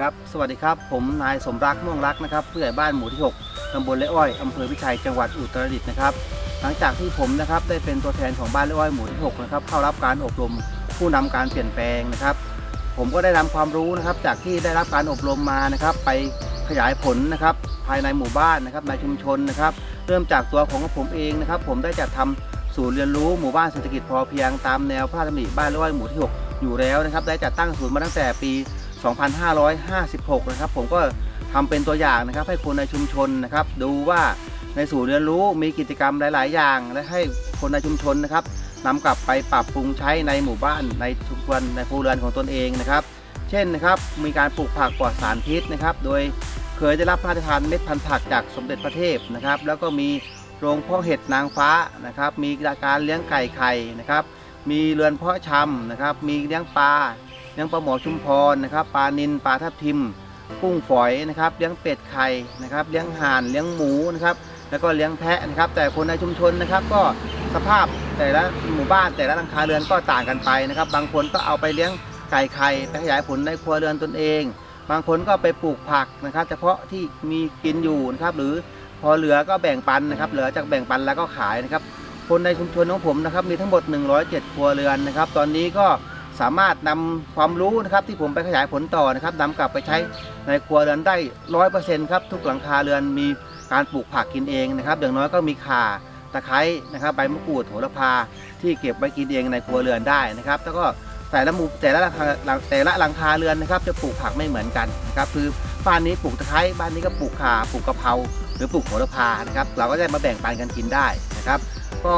ครับสวัสดีครับผมนายสมรักม่วงรักนะครับผู้ใหญ่บ้านหมู่ที่ 6 ตำบลและอ้อย อำเภอพิชัยจังหวัดอุตรดิตถ์นะครับ หลังจากที่ผมนะครับได้เป็นตัวแทนของบ้านและอ้อยหมู่ที่6นะครับเข้ารับการอบรมผู้นำการเปลี่ยนแปลงนะครับ ผมก็ได้นำความรู้นะครับจากที่ได้รับการอบรมมานะครับ ไปขยายผลนะครับ ภายในหมู่บ้านนะครับในชุมชนนะครับ เริ่มจากตัวของผมเองนะครับ ผมได้จัดทำศูนย์เรียนรู้หมู่บ้านเศรษฐกิจพอเพียงตามแนวพระราชดำริบ้านและอ้อยหมู่ที่ 6 อยู่แล้วนะครับ ได้จัดตั้งศูนย์มาตั้งแต่ปี 2556 นะครับ ผมก็ทำเป็นตัวอย่างนะครับ ให้คนในชุมชนนะครับ ดูว่าในศูนย์เรียนรู้มีกิจกรรมหลาย ๆ อย่าง และให้คนในชุมชนนะครับนำกลับไปปรับปรุงใช้ในหมู่บ้านในชุมชนในครัวเรือนของตนเองนะครับ เช่นนะครับมีการปลูกผักปลอดสารพิษนะครับ โดยเคยได้รับพระราชทานเม็ดพันธุ์ผักจากสมเด็จพระเทพนะครับ แล้วก็มีโรงเพาะเห็ดนางฟ้านะครับ มีการเลี้ยงไก่ไข่นะครับ มีเรือนเพาะชำนะครับ มีเลี้ยงปลา เลี้ยงปลาหมอชุมพรนะครับปลานิลปลาทับทิมกุ้งฝอยนะครับเลี้ยงเป็ดไข่นะครับเลี้ยงห่านเลี้ยงหมูนะครับแล้วก็เลี้ยงแพะนะครับ แต่คนในชุมชนนะครับ ก็สภาพแต่ละหมู่บ้านแต่ละหลังคาเรือนก็ต่างกันไปนะครับ บางคนก็เอาไปเลี้ยงไก่ไข่ไปขยายผลในครัวเรือนตนเอง บางคนก็ไปปลูกผักนะครับ เฉพาะที่มีกินอยู่นะครับ หรือพอเหลือก็แบ่งปันนะครับ เหลือจากแบ่งปันแล้วก็ขายนะครับ คนในชุมชนของผมนะครับ มีทั้งหมด 107 ครัวเรือนนะครับ ตอนนี้ก็ สามารถนำความรู้นะครับที่ผมไปขยายผลต่อนะครับนำกลับไปใช้ในครัวเรือนได้ร้อยเปอร์เซ็นต์ครับทุกหลังคาเรือนมีการปลูกผักกินเองนะครับ อย่างน้อยก็มีข่าตะไคร้นะครับใบมะกรูดโหระพาที่เก็บไว้กินเองในครัวเรือนได้นะครับ แล้วก็แต่ละหมู่แต่ละหลังคาแต่ละหลังคาเรือนนะครับ จะปลูกผักไม่เหมือนกันนะครับคือบ้านนี้ปลูกตะไคร้บ้านนี้ก็ปลูกข่าปลูกกะเพราหรือปลูกโหระพานะครับ เราก็ได้มาแบ่งปันกันกินได้นะครับ ก็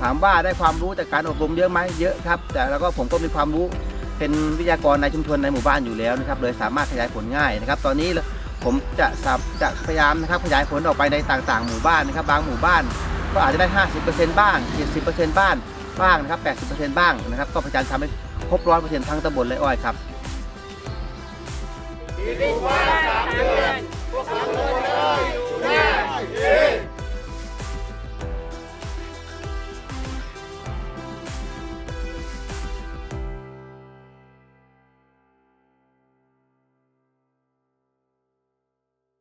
ถามว่าได้ความรู้จากการอบรมเยอะไหมเยอะครับ แต่แล้วก็ผมก็มีความรู้เป็นวิทยากรในชุมชนในหมู่บ้านอยู่แล้วนะครับเลยสามารถขยายผลง่ายนะครับ ตอนนี้ผมจะจะพยายามนะครับขยายผลออกไปในต่างๆ หมู่บ้านนะครับ บางหมู่บ้าน ก็อาจจะได้ 50%บ้าง 70%บ้างบ้างนะครับ 80%บ้างนะครับ ก็พยายามทำให้ครบร้อยเปอร์เซ็นต์ทั้งตำบลและอ้อยครับชีวิตว่าสามเดือน